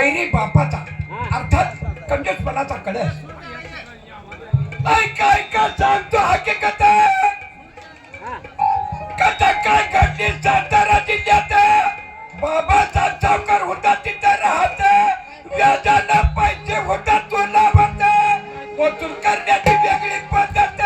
वैरी बापाचा अर्थात कंजूसपणाचा कळस ऐका ऐका सांगतो हकीकत. कथा काय घडली सातारा जिल्ह्यात? बाबाचा सावकार होता तिथं राहत. व्याजानं पैसे होता तो लावत वसूल करण्याची वेगळी पद्धत.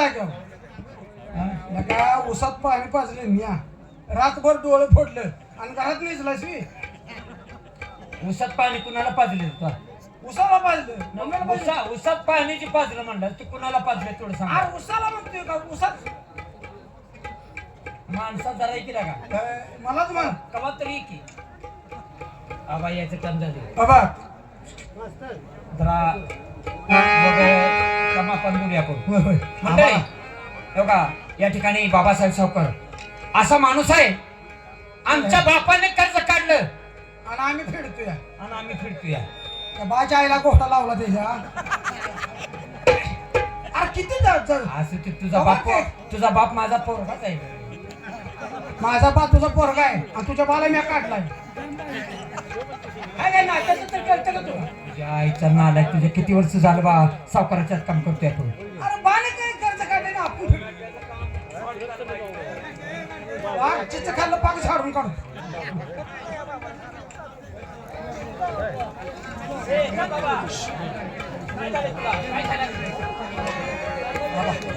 आहे का जागे नका उसात पाणी पाजले मिया रातभर डोळे फोडलं आणि घरात निजलास मी उसात पाणी कुणाला पाजले उसाला पाजलं. उसा उसात पाण्याची पाजलं म्हणलं ते कुणाला पाजले थोडं सांग. उसाला म्हणतोय का? उसात माणसा जरा का काय, मलाच म्हण. कवा तरी की आबा याचं काम झाले बाबा. जरा समापन बोलूया आपण. होय होय. मंडळी हो का या ठिकाणी बाबासाहेब सावकर. असा माणूस आहे आमच्या बापाने कर्ज काढलं. आणि आम्ही फेडतोय. आणि आम्ही फिरतोय त्या बाच्या आईला गोष्टा लावला त्याच्या. अरे किती जा- जा- असं ते तुझा बाप तुझा बाप माझा पोरगाच आहे. माझा बा तुझा पोरगा आहे. आणि तुझ्या बाला मी काढलाय. काय काय त्याचं तर कळतं का तुला? आईचा नालाय तुझे किती वर्ष झालं बा? सावकाराच्याच काम करतोय आपण अरे बाने काय कर्ज काढले ना. आपण वाघ चिच खाल्लं पाक झाडून काढू बाबा,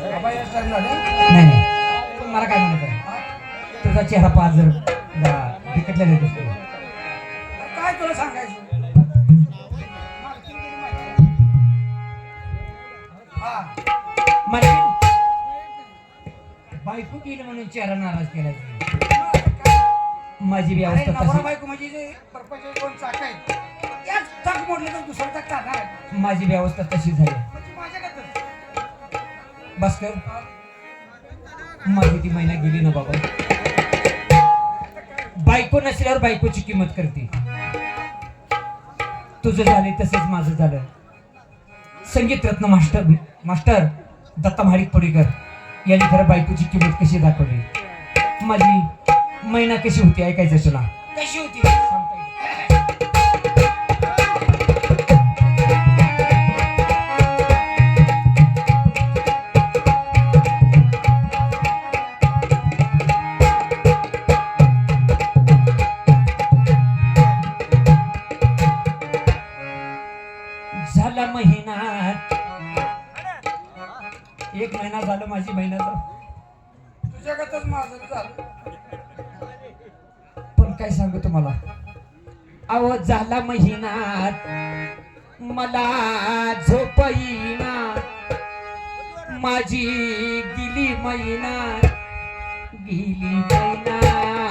बाबा या time ला ना, नाही नाही. पण मला काय म्हणत तुझा चेहरा पाच जरा बिकटलेला दिसतो काय तुला सांगायचं? मला बायको केली म्हणून चेहरा नाराज केला माझी अरे अवस्था नवरा तशी. बायको म्हणजे जे परपंच दोन चाक आहेत याच चाक मोडले तर दुसरा चाक टाकणार आहे? माझी बी अवस्था तशी झाली. म्हणजे माझ्याकडे बस कर. माझी ती महिना गेली ना बाबा. बायको नसल्यावर बायकोची किंमत करते. तुझं झाले तसंच माझं झालं. संगीत रत्न मास्टर मास्टर दत्ता महाडिक पडीकर यांनी खरं बायकोची किंमत कशी दाखवली? माझी महिना कशी होती? ऐकायचं तुला. कशी होती? महिन्याचा. तुझ्यागतच माझं झालं. पण काय सांगू तुम्हाला अहो झाला महिनात मला झोपईना. माझी गिली महिना. गिली महिना.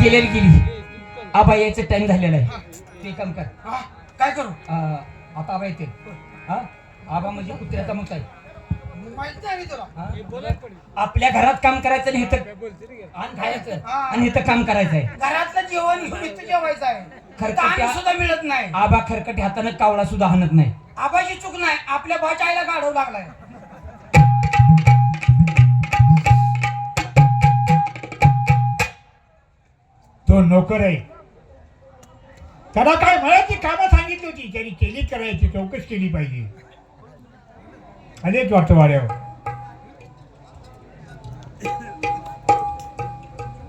गेलेली गेली. आबा यायचं टाइम झालेला आहे. ते काम कर. काय करू? आता आबा येते. आबा म्हणजे कुत्र्याचा मुद्दा आहे. आपल्या घरात काम करायचं आणि तर आणि खायचं. आणि हे तर काम करायचं आहे घरातलं जेवण जेवायचं आहे. सुद्धा मिळत नाही. आबा खरकट हातानं कावळा सुद्धा हाणत नाही. आबाची चूक नाही. आपल्या भाच्या काढू लागलाय. तो नोकर आहे. त्याला काय मळाची कामं सांगितली होती? त्यांनी केली करायची चौकशी केली पाहिजे. आलेच वाटतं वाड्यावर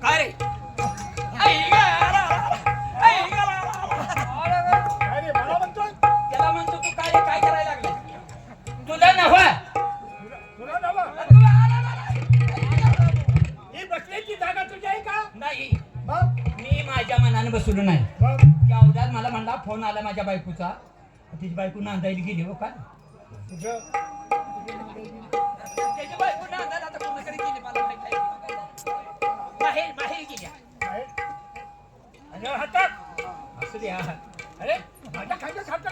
काय रे अरे मला म्हणतोय? त्याला म्हणतो तू काय रे, काय करायला लागले? तुला नव्हा तुला नवा? ही बसण्याची जागा तुझी आहे का? नाही. माझ्या मनाने बसलो नाही. त्या अवधात मला म्हणला फोन आला माझ्या बायकोचा. तिची बायको नांदायला गेली हो का? त्याची बायको नांदायला आता कोणाकडे गेली मला माहीत नाही. बाहेर बाहेर गेल्या आहे? आणि हातात असू द्या. अरे माझ्या खायचं हातात.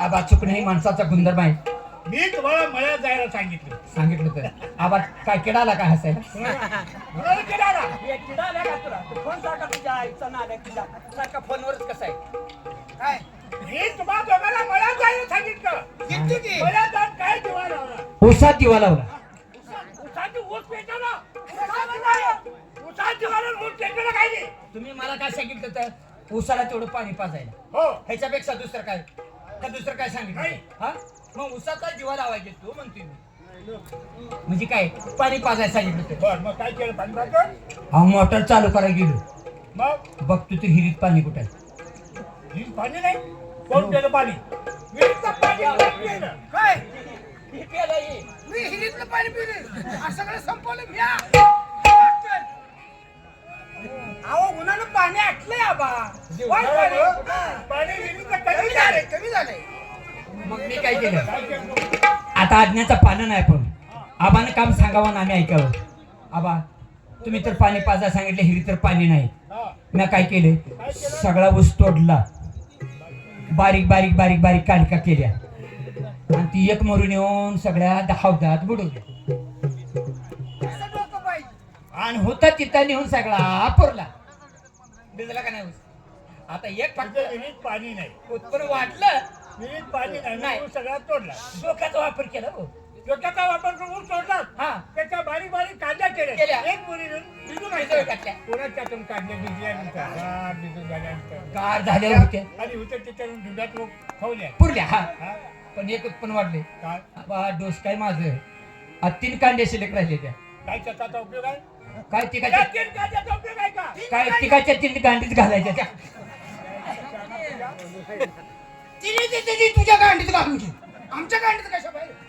आबा चुकणे ही माणसाचा गुणधर्म आहे. मी तुम्हाला मळ्यात जायला सांगितलं. सांगितलं तर. आबा काय किडाला काय हसायला? ना? फोन सारखा तुझ्या आईचा नाद आहे सारखा फोनवरच कसा आहे? काय? मी तुम्हाला दोघांना मळ्यात जायला सांगितलं. किती की? मळ्यात जाऊन काय दिवा लावला? उसात दिवा लावला. उसाची ऊस पेटवला उसाची नाही. उसाची वाळून ऊस पेटवलं काय नाही. तुम्ही मला काय सांगितलं तर? उसाला तेवढं पाणी पाजायला. हो. ह्याच्यापेक्षा दुसरं काय? का दुसरं काय सांगितलं? नाही. हा? मग उसाचा दिवा लावायचे तू म्हणते मी. म्हणजे काय पाणी पाजायला सांगितलं तर बर मग काय केलं? पाणी पाजलं? हा मोटर चालू करायला गेलो. मग? बघतो तर हिरीत पाणी कुठे आहे? ही पाणी नाही? कोण पेलं पाणी? विहिरीचं पाणी कोण पेलं? काय? मी हिरीतलं पाणी पिले. सगळं संपवलं म्या अहो उन्हानं पाणी आटलंय आबा. वाय पाणी. हा. पाणी विहिरीचं कमी झालंय. कमी झालंय. मग मी काय केलं? आता आज्ञाचं पानं नाही पण. आबानं काम सांगावं आणि आम्ही ऐकावं. आबा तुम्ही तर पाणी पाजा सांगितलं हिरी तर पाणी नाही. मी काय केले? सगळा ऊस तोडला. बारीक बारीक बारीक बारीक कालिका केल्या. आणि ती एक मरून येऊन सगळ्या दहावदात बुडवल्या आणि होता तिथं नेऊन सगळा पुरला. भिजला का नाही आता एक फक्त पाणी नाही. उत्पन्न वाटलं विहिरीत पाणी नाही सगळा तोडला. डोक्याचा वापर केला हो डोक्याचा वापर करून तोडला. हा. त्याच्या बारीक बारीक कांद्या केल्या. केल्या. एक मुली. पुन्हा त्यातून कांदे भिजल्यानंतर हा, भिजून झाल्यानंतर. गार झाल्यावर होते आणि होते त्याच्यावरून दुधात लोक खावल्या पुरल्या हा. हा? पण एक उत्पन्न वाढले. काय? बा डोस काय माझं? आ, तीन कांदे शिल्लक राहिले त्या. काय त्याचा उपयोग आहे? काय त्या तिकाच्या तीन कांद्याचा उपयोग आहे का? काय तिकाच्या तीन कांडीत घालायच्या त्या. तिने ती तिने तुझ्या गांडीत घालून घे आमच्या गांडीत कशा पाहिजे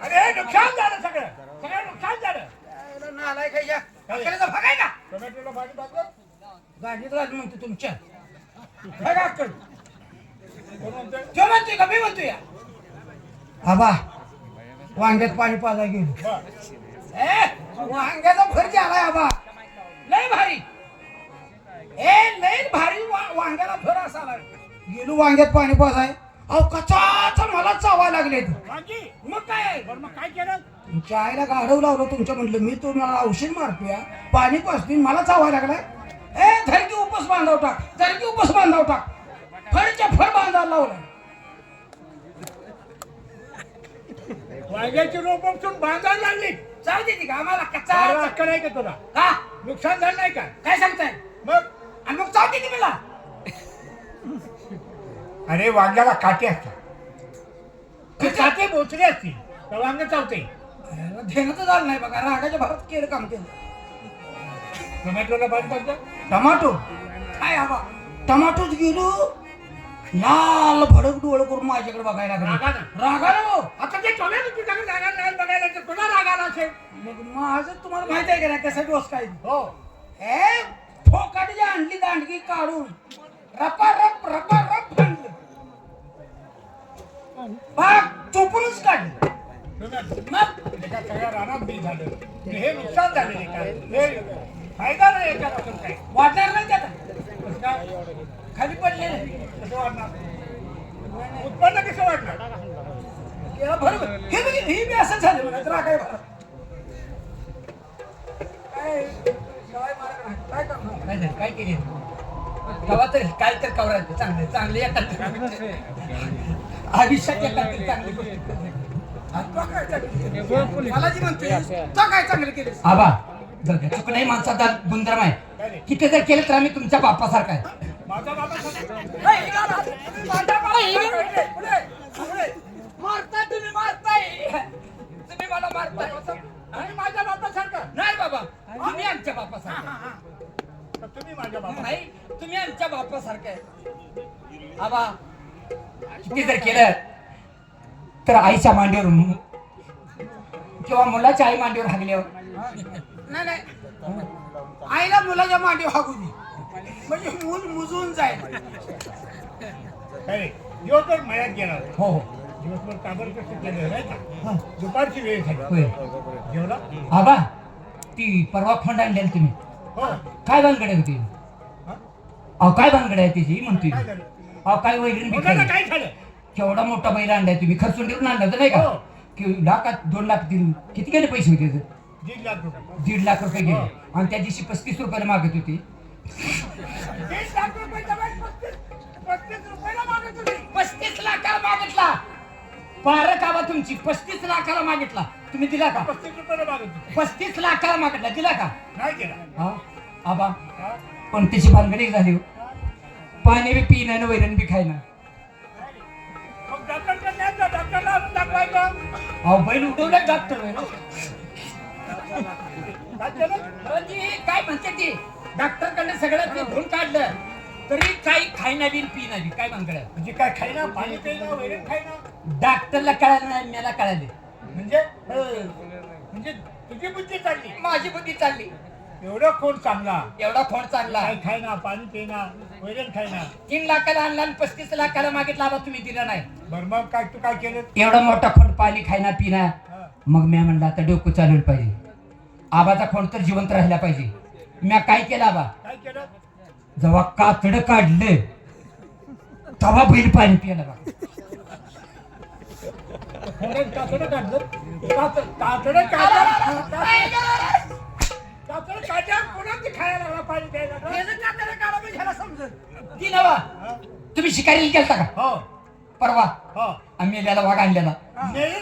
अरे नुकसान झालं सगळं. सगळं नुकसान झालं. नालाय खायच्या अक्कलेचा भाग आहे का? टोमॅटोला पाणी टाकलं गांडीत घालून म्हणतो तुमच्या. का अक्कल तो म्हणतोय का? मी म्हणतोय या. आबा वांग्यात पाणी पाजा गेलो. ए वांग्याचा भर झालाय आबा लय भारी. ए लय भारी वांग्याला भर असाला गेलो वांग्यात पाणी पाजाय. अहो कचाच मला चावा लागले वांगी मग काय? बरं मग काय केलं? तुमच्या आईला गाढव लावलं तुमच्या म्हटलं मी तुम्हाला औषध मारतोय. पाणी पाजतोय मला चावा लागलाय. ए धरकी उपस बांधाव टाक धरकी उपस बांधाव टाक. फळच्या फळ बांधायला लावलाय. वांग्याची रोप उपटून बांधायला लागली. जाऊ दे ती का आम्हाला कच्चा अक्कल आहे का तुला? हा? नुकसान झालं नाही का? काय सांगताय? मग? आणि मग जाऊ दे ती मला. अरे वांग्याला काटे असतात. ते काटे बोचले असतील तर वांग चावते. धेनं तर झालं नाही बघा रागाच्या भरात केलं काम केलं. टोमॅटोला पाणी टाकलं टमाटो? काय आबा टमाटोच गेलो. लाल भडक डोळं करून माझ्याकडे बघायला लागले. रागानं? रागानं हो. आता ते टोमॅटो तुझ्याकडे जागा नाही बघायला तर तुला राग आला असेल. मग माझं तुम्हाला माहीत आहे का नाही कसा डोस काय? हो. ए फोकाटची आणली दांडगी काढून. रपारप रपारप भांडलं भाग चोपूनच काढलं. मग एका सगळ्या रानात बी झालं. हे नुकसान झालेले काय हे फायदा नाही याच्यापासून काय. वाटणार नाही खाली पडले कसं वाटणार उत्पन्न कसं वाटणार बरोबर हे बघ हे बी असं झालं म्हणा. तर काय काय काय काय करणार? काय काय केले? तेव्हा तर काय तर कवरायचं चांगलं चांगले एखादं आयुष्यात एखादं चांगली गोष्ट? मला जी म्हणते तो काय चांगलं केलं? आबा जाऊ द्या चुक नाही माणसाचा गुणधर्म आहे. किती जर केलं तर आम्ही तुमच्या बापासारखा आहे. मारताय तुम्ही मारताय. तुम्ही मला मारताय आणि माझ्या बापासारखं. नाही बाबा तुम्ही आमच्या बापासारखा तर तुम्ही माझ्या बाबा नाही तुम्ही आमच्या बापासारखं आहे आबा किती जर केलं तर आईच्या मांडीवर किंवा मुलाच्या आई मांडीवर हागल्यावर नाही नाही. आईला मुलाच्या मांडी हागू दे. म्हणजे मूल मुजून जाईल? दिवसभर मळ्यात गेला. हो हो. दिवसभर काबर कसं केलं नाही का? दुपारची वेळ झाली. जेवला? आबा ती परवा खोंड आणलेली तुम्ही. हो. काय भानगड होती हा? अहो काय भानगड आहे त्याची म्हणतोय काय. झालं? अहो काय वैरण बी. काय झालं? केवढा मोठा बैल आणलाय तुम्ही. खर्चून देऊन आणला होता नाही का? हो. की लाखात दोन लाख तीन किती गेले पैसे होते त्याचे? दीड लाख रुपये. दीड लाख रुपये गेले. आणि त्या दिवशी पस्तीस रुपयाला मागत होती. दीड लाख रुपयाचा बाई पस्तीस पस्तीस रुपयाला मागत होती. पस्तीस लाखाला मागितला. पार कावा तुमची. पस्तीस लाखाला मागितला. तुम्ही दिला का? पस्तीस रुपयाला मागत होती. पस्तीस लाखाला मागितला. दिला का? नाही केला हा? आबा. हा? पण त्याची भानगडी झाली हो. पाणी बी पिणं आणि वैरण बी खायना अहो बैल उठवलं डॉक्टर काय म्हणते ती? डॉक्टरकडे सगळं ते धुवून काढलं तरी काही खायना बी पिना बी काय आहे? म्हणजे काय खायना? पाणी प्यायला वैरण खायना? डॉक्टरला कळालं नाही मला कळाले. म्हणजे म्हणजे तुझी बुद्धी चालली. माझी बुद्धी चालली. एवढं कोण चांगला एवढा फोन चांगला काय खायना पाणी पिना वैरण खायना तीन लाखाला आणला आणि पस्तीस लाखाला मागितला आबा तुम्ही दिला नाही बरं मग काय तू काय केलं एवढा मोठा खोंड पाणी खायना पिना हा. मग मी म्हणलं आता डोकं चालवलं पाहिजे आबाचा खोंड तर जिवंत राहिला पाहिजे म्या काय केलं आबा काय केलं जेव्हा कातड काढलं तेव्हा बैल पाणी पियाला बा कातडं काढलं कात- कातडं काढलं कातडं काढल्या पुन्हा ते खायला लागला पाणी प्यायला लागला. त्याचं कातडं काढा ह्याला समजत ती नवा. हा? तुम्ही शिकारीला गेलता का? हो. परवा. हो. आम्ही मेल्याला वाघ आणलेला मेली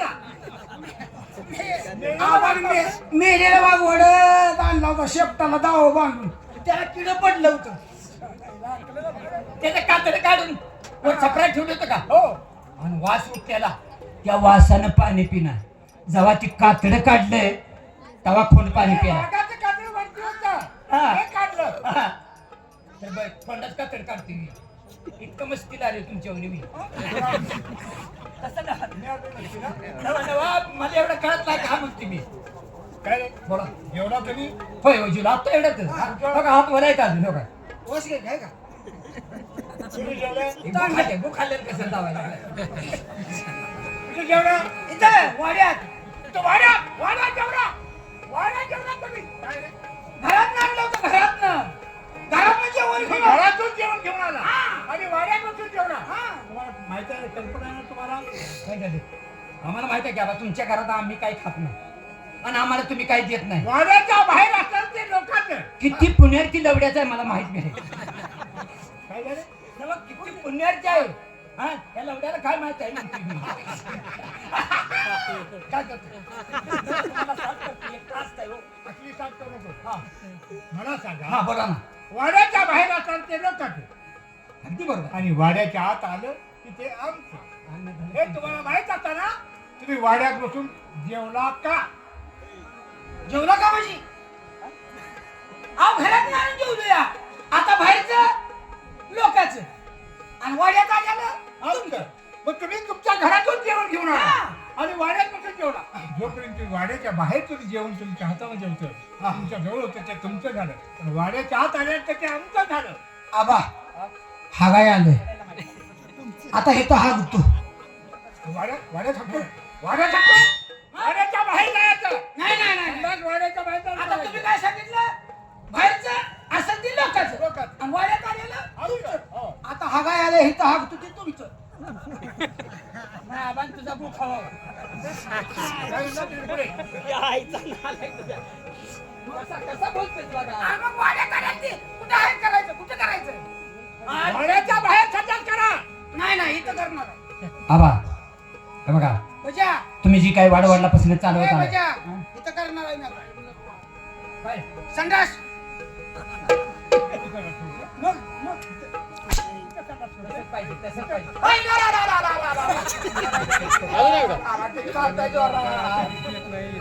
मे- मेलेला वाघ वडत आणला होता शेपटाला दाव बांधून. त्याला किड पडलं होतं. त्याचं कातड काढून वर छपरा ठेवलं होतं का? हो. आणि वास उठल्याला त्या वासानं पाणी पिणार. जेव्हा ती कातड काढलंय तेव्हा खोंड पाणी पिणार. वाघाचं. हा. हे काढलं. हा. तर बघ कातड काढते मी. इतकं मस्तीला आले तुमच्या मी. तसं. नवा, नवा, मला एवढं कळत नाही का म्हणते मी. काय रे? बोला. जेवला कधी होय हो जुला. आता एवढंच बघा हात बोलायचा अजून हो काय वस घे, घे का? तुम्ही जेवले खाल्ले गु कसं लावायला तुम्ही जेवला इथं! वाड्यात. तो वाड्या जेवला वाड्या जेवला घरातून जेवण घेऊन आला. आणि वाड्यापासून जेवला तुम्हाला माहिती आहे कल्पना आहे ना तुम्हाला? काय झालं आम्हाला माहिती आहे की आता तुमच्या घरात आम्ही काही खात नाही. आणि आम्हाला तुम्ही काही देत नाही. वाड्याच्या बाहेर असतात ते लोकांचं किती पुण्याची लवड्याचं आहे मला माहीत नाही. काय झालं? तेव्हा किती पुण्याची आहे. हा या लवड्याला काय माहीत आहे? काय करतो? मला हो. हा. मला हा सांगा बोला ना. वाड्याच्या बाहेर असतात ते लोकांचं अगदी बरोबर. आणि वाड्याच्या आत आलं की ते आमचं. हे तुम्हाला माहीत असतं ना? तुम्ही वाड्यात बसून जेवला का? जेवला का माझी अहो घरात नाही जेवलो या आता बाहेरचं लोकांचं. आणि वाड्यात आल्यानं आमचं. मग तुम्ही तुमच्या घरातून जेवण घेऊन आला. आणि वाड्यात बसून जेवला? जोपर्यंत तुम्ही वाड्याच्या बाहेर तुम्ही जेवण तुमच्या हातामध्ये होतं तुमच्या जवळ होतं ते तुमचं झालं. पण वाड्याच्या आत आल्यानंतर ते आमचं झालं. आबा हागाय आलोय? आता हे तर हा गुत्तो. वाड्या वाड्यात हक्क वाड्यात हक्क वाड्याच्या बाहेर जायचं. नाही नाही नाही. वाड्याच्या बाहेर आता. तुम्ही काय सांगितलं? बाहेरचं असं ती लोकांचं. लोकांचं. आणि वाड्यात आलेलं. हो. आता हागाय आले हिथं हाग तू ते तुमचं. नाही तुझा बुक हवा कसा कसा बोलतोय तुला का? मग वाड्यात आल्यात आहे करायचं कुठं करायचं आ- बाहेर सज्जन करा नाही नाही इथं करणार आहे. आबा हे बघा बजा तुम्ही जी काही वाडवडलापासून ए, चालवत आलाय बजा इथं करणार आहे मी आता. संडास मग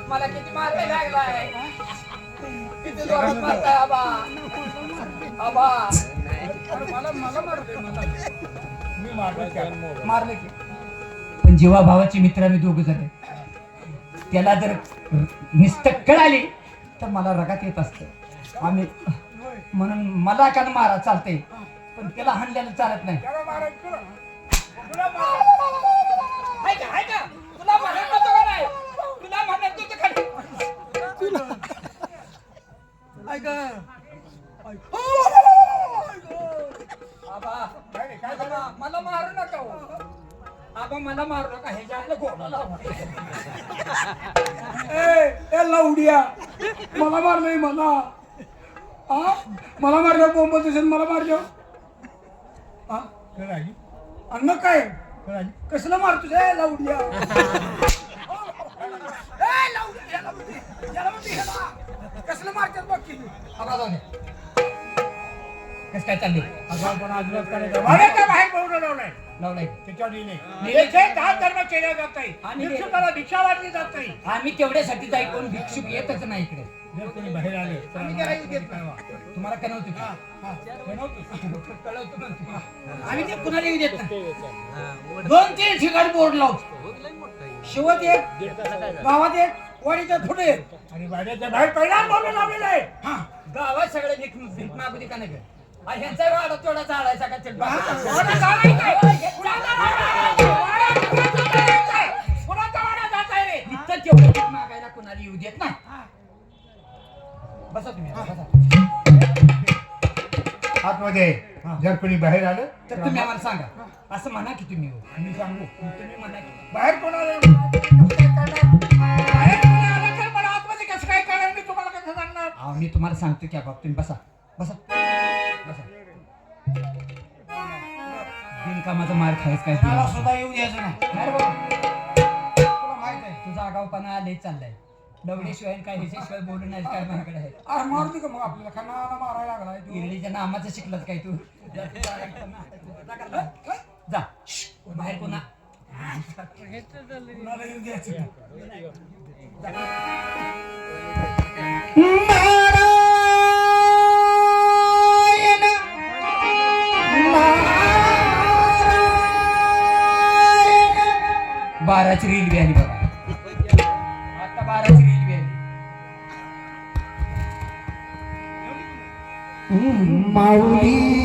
मला किती लागलाय किती जोरात मारताय आबा आबा मला मला मारतोय मला मी मारलं मारले की पण जेव्हा भावाचे मित्र आम्ही दोघ झाले त्याला जर निस्तक आली तर मला रगात येत असत. आम्ही म्हणून मला का मारा चालते पण त्याला हाणल्याला चालत नाही त्याला मारायचं तुला. तुला मारायचं. हाय का हाय का तुला म्हणत नव्हतं का नाही तुला म्हणत नव्हतं का नाही? तुला ऐक ऐक. आबा काय रे, काय आबा, मला मारू नका हो. आबा मला मारू नका लावा. ए लावडिया मला मारलंय मला आ मला मारलं बोंब दिसेल मला मारलं आ कर आजी. अन्न काय. कसलं मारतोस ए लावडिया ए लावडिया याला म्हणते याला म्हणते ह्याला. कसलं मारतात बघ की आबा जाऊ दे. कसं काय करायचा. बाहेर लावलंय लावलाय त्याच्यावर लिहिले लिहिले. येथे दान धर्म जात नाही आणि भिक्षुकाला भिक्षा वाटली जात नाही आम्ही तेवढ्यासाठी जाई कोण भिक्षुक येतच नाही इकडे जर कोणी बाहेर आले. तुम्हाला. कळवतो. आम्ही ते कुणाला येऊ देत नाही. दोन तीन ठिकाणी बोर्ड लावतो शेवट एक गावात एक वाडीच्या पुढे आणि वाड्याच्या बाहेर पहिला बोलून लावलेलं आहे हा. गावात सगळे भीक भीक मागू दे का नाही ह्यांचा वाडा तेवढा चालायचा का चल कोणाला येऊ देत नाही. बसा तुम्ही आता, बसा. आतमध्ये जर कोणी बाहेर आलं तर तुम्ही आम्हाला सांगा. असं म्हणा की तुम्ही हो. आम्ही सांगू. तुम्ही म्हणा की बाहेर बाहेर कोणी आलं? तर मला आतमध्ये कसं काय करणार मी तुम्हाला कसं सांगणार? अहो, मी तुम्हाला सांगतो की बाबा तुम्ही बसा. बसा. बसा. बिनकामाचा मार खायच काय मला सुद्धा येऊ द्यायचं नाही. नाही रे बाबा. तुला माहीत आहे. तुझा आगाऊपणा लय चाललाय. लवडेशिवाय आणि काय ह्याच्याशिवाय बोलून नाही काय माझ्याकडे आहे. अरे मारती का मग आपल्याला? खानाला मारायला लागलाय तू. इरडीच्या नामाचं शिकलाच काय तू? जा, बाहेर कोणा. कुणाला द्यायचं. बाराची रील बी आली बघा. মাউলি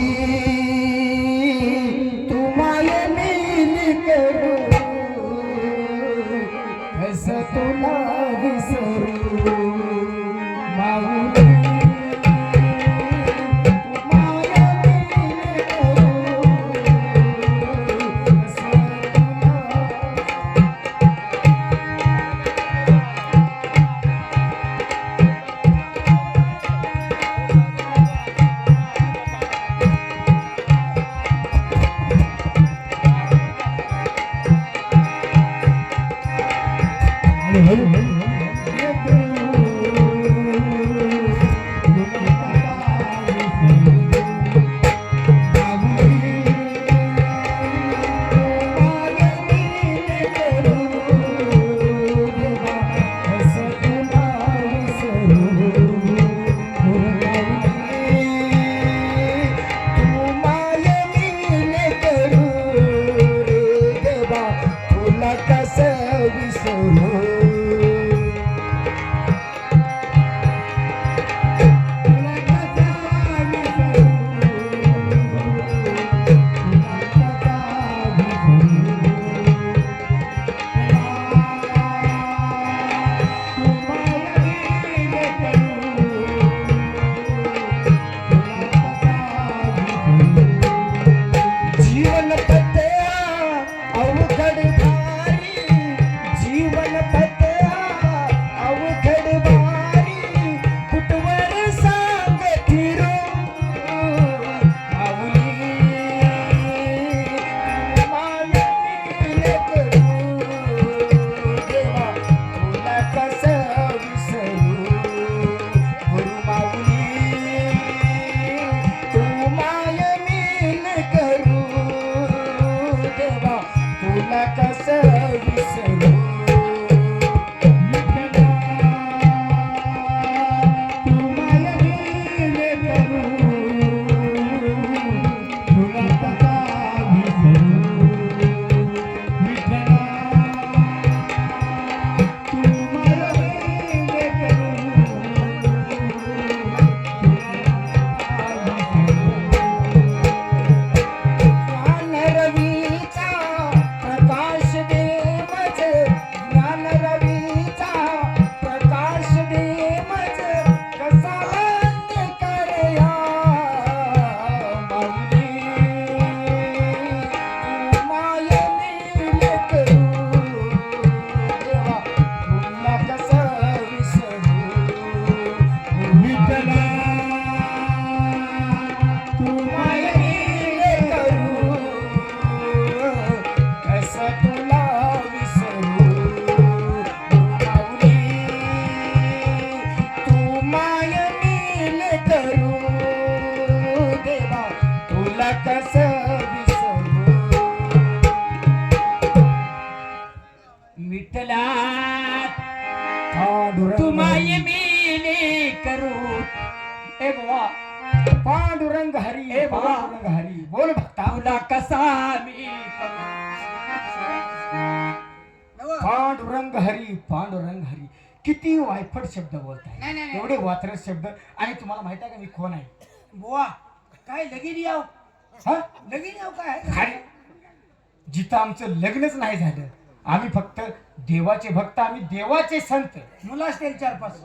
मिटला तुम्हाला मी करू। ए बाबा पांडुरंग हरी ए पांडुरंग हरी। बोल भक्ता। कसा मी पांडुरंग हरी पांडुरंग हरी. किती वायफट शब्द बोलताय. एवढे वात्रट शब्द. आणि तुम्हाला माहीत आहे का मी कोण आहे? बोवा काय लगेच याव? हा? लगीन याव काय? अरे जिथं आमचं लग्नच नाही झालं आम्ही फक्त देवाचे भक्त आम्ही देवाचे संत. मुलं असतील चार पाच.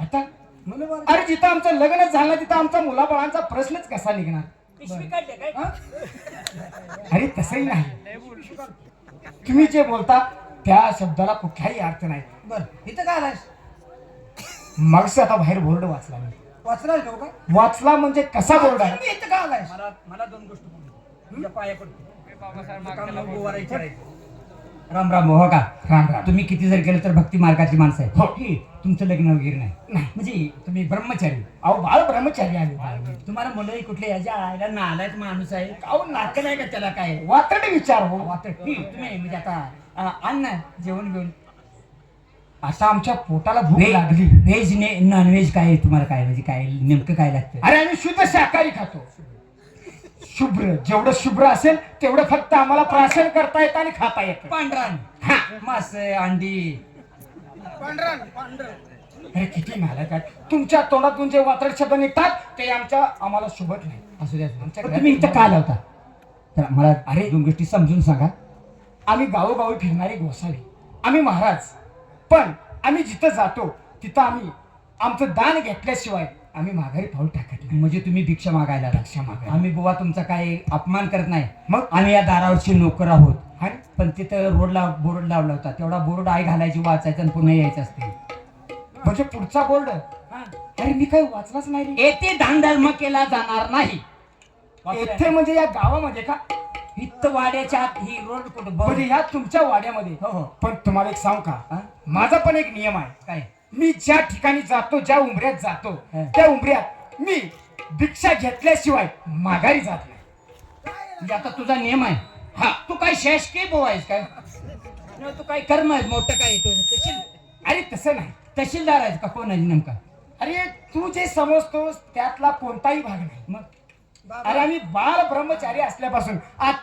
आता? मुलं बरं. अरे जिथं आमचं लग्नच झालं नाही, तिथं आमचा मुलाबाळांचा प्रश्नच कसा निघणार? पिशवी काढले काय? अरे तसंही नाही. तुम्ही जे बोलता त्या शब्दाला कुठलाही अर्थ नाही. बर इथं काय आलायस? मगच आता बाहेर बोर्ड वाचला मी. का वाचला म्हणजे कसा बोर्ड आहे? मी इथं का आलायस? मला मला दोन गोष्टी बोलू तुझ्या पाया पडतो राम राम हो का? राम राम. तुम्ही किती जर केलं तर भक्ती मार्गाची माणसं आहे हो. की तुमचं लग्न वगैरे नाही. म्हणजे तुम्ही ब्रह्मचारी. अहो बाळ ब्रह्मचारी आहे. तुम्हाला मुलंही कुठले याच्या आईला नालायक माणूस आहे. अहो नाटक नाही का त्याला काय? वात्रट विचार हो. ठीक तुम्ही म्हणजे आता अं, आण ना जेवण घेऊन आता आमच्या पोटाला भूक लागली. व्हेज ने नॉन व्हेज काय आहे तुम्हाला काय म्हणजे काय नेमकं काय लागतं? अरे आम्ही शुद्ध शाकाहारी खातो. शुभ्र जेवढं शुभ्र असेल तेवढं फक्त आम्हाला प्राशन करता येतं आणि खाता येतं. पांढरान हा. मास अंडी. पांढरण पांढरण. अरे किती नालायक आहेत तुमच्या तोंडातून जे वात्रट शब्द निघतात ते आमच्या आम्हाला शुभत नाही असू द्या आमच्या पण तुम्ही इथं का लावता? तर मला अरे. दोन गोष्टी समजून सांगा. आम्ही गावोगावी फिरणारे गोसावी. आम्ही महाराज. पण आम्ही जिथं जातो तिथं आम्ही आमचं दान घेतल्याशिवाय आम्ही माघारी पाऊल टाकत नाही. म्हणजे तुम्ही भिक्षा मागायला. भिक्षा मागायला. आम्ही बुवा तुमचा काही अपमान करत नाही. मग? आम्ही या दारावरचे नोकर आहोत. आणि? पण तिथं रोडला बोर्ड लावला होता. तेवढा बोर्ड आई घालायची वाचायचं आणि पुन्हा यायचं असते. म्हणजे पुढचा बोर्ड? अरे मी काही वाचलाच नाही रे. येथे दानधर्म केला जाणार नाही. येथे म्हणजे या गावामध्ये का? इथं वाड्याच्या आत ही रोड कुठं म्हणजे बघ. या तुमच्या वाड्यामध्ये. हो हो. पण तुम्हाला एक सांग का? माझा पण एक नियम आहे. काय? मी ज्या ठिकाणी जातो ज्या उमऱ्यात जातो हा. त्या उमऱ्यात मी भिक्षा घेतल्याशिवाय माघारी जात नाही. म्हणजे आता तुझा नियम आहे. हा. तू काय शासकीय बोव आहेस काय? न, तू काय कर्म आहे मोठं काय तू? तहसील अरे तसं नाही. तहसीलदार आहेस का? कोण आहे नेमका? अरे तू जे समजतोस त्यातला कोणताही भाग नाही. मग? अरे आम्ही बाल ब्रह्मचारी असल्यापासून. आज